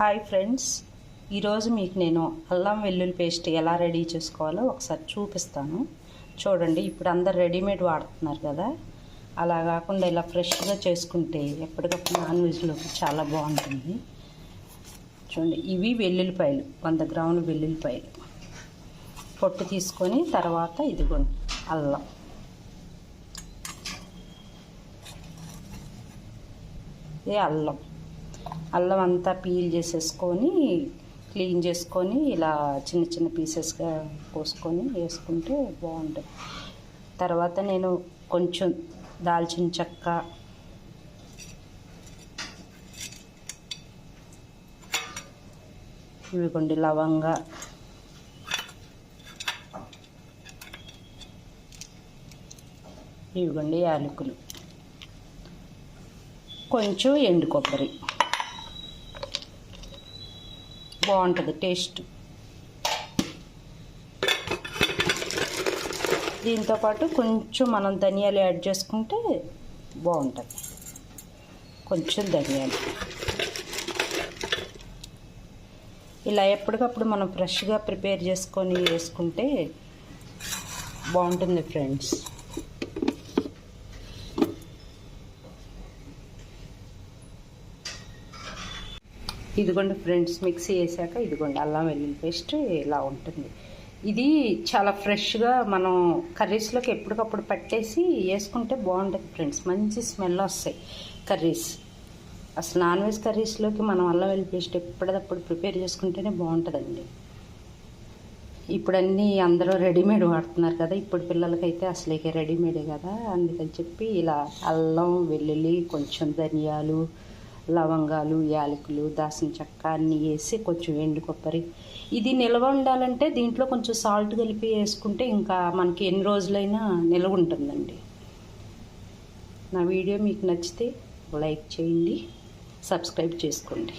Hi friends. ఈరోజు మీకు నేను అల్లం వెల్లుల్లి పేస్ట్ ఎలా రెడీ చేసుకోవాలో ఒకసారి చూపిస్తాను. చూడండి ఇప్పుడు అందరు రెడీమేడ్ వాడుతున్నారు కదా. అలా కాకుండా ఇలా ఫ్రెష్గా చేసుకుంటే ఎప్పటికప్పుడు నాన్ వెజ్లోకి చాలా బాగుంటుంది. చూడండి ఇవి వెల్లుల్లిపాయలు వంద గ్రాముల వెల్లుల్లిపాయలు. పొట్టు తీసుకొని తర్వాత ఇదిగోండి అల్లం. ఇది అల్లం. అల్లం అంతా పీల్ చేసేసుకొని క్లీన్ చేసుకొని ఇలా చిన్న చిన్న పీసెస్గా కోసుకొని వేసుకుంటే బాగుంటుంది. తర్వాత నేను కొంచెం దాల్చిన చెక్క ఇవిగోండి లవంగా ఇవిగోండి యాలకులు. కొంచెం ఎండు కొబ్బరి. బాగుంటుంది టేస్ట్. దీంతోపాటు కొంచెం మనం ధనియాలు యాడ్ చేసుకుంటే బాగుంటుంది. కొంచెం ధనియాలు. ఇలా ఎప్పటికప్పుడు మనం ఫ్రెష్గా ప్రిపేర్ చేసుకొని వేసుకుంటే బాగుంటుంది ఫ్రెండ్స్. ఇదిగోండి ఫ్రెండ్స్ మిక్సీ వేసాక ఇదిగోండి అల్లం వెల్లుల్లి పేస్ట్ ఇలా ఉంటుంది. ఇది చాలా ఫ్రెష్గా మనం కర్రీస్లోకి ఎప్పటికప్పుడు పట్టేసి వేసుకుంటే బాగుంటుంది ఫ్రెండ్స్. మంచి స్మెల్ వస్తాయి కర్రీస్. అసలు నాన్ వెజ్ కర్రీస్లోకి మనం అల్లం వెల్లుల్లి పేస్ట్ ఎప్పటికప్పుడు ప్రిపేర్ చేసుకుంటేనే బాగుంటుందండి. ఇప్పుడు అన్నీ అందరూ రెడీమేడ్ వాడుతున్నారు కదా ఇప్పుడు పిల్లలకైతే అసలు ఇక రెడీమేడే కదా అందుకని చెప్పి ఇలా అల్లం వెల్లుల్లి కొంచెం ధనియాలు లవంగాలు యాలకులు దాసిన చెక్క అన్నీ వేసి కొంచెం ఎండు కొబ్బరి. ఇది నిల్వ ఉండాలంటే దీంట్లో కొంచెం సాల్ట్ కలిపి వేసుకుంటే ఇంకా మనకి ఎన్ని రోజులైనా నిల్వ ఉంటుందండి. నా వీడియో మీకు నచ్చితే లైక్ చేయండి సబ్స్క్రైబ్ చేసుకోండి.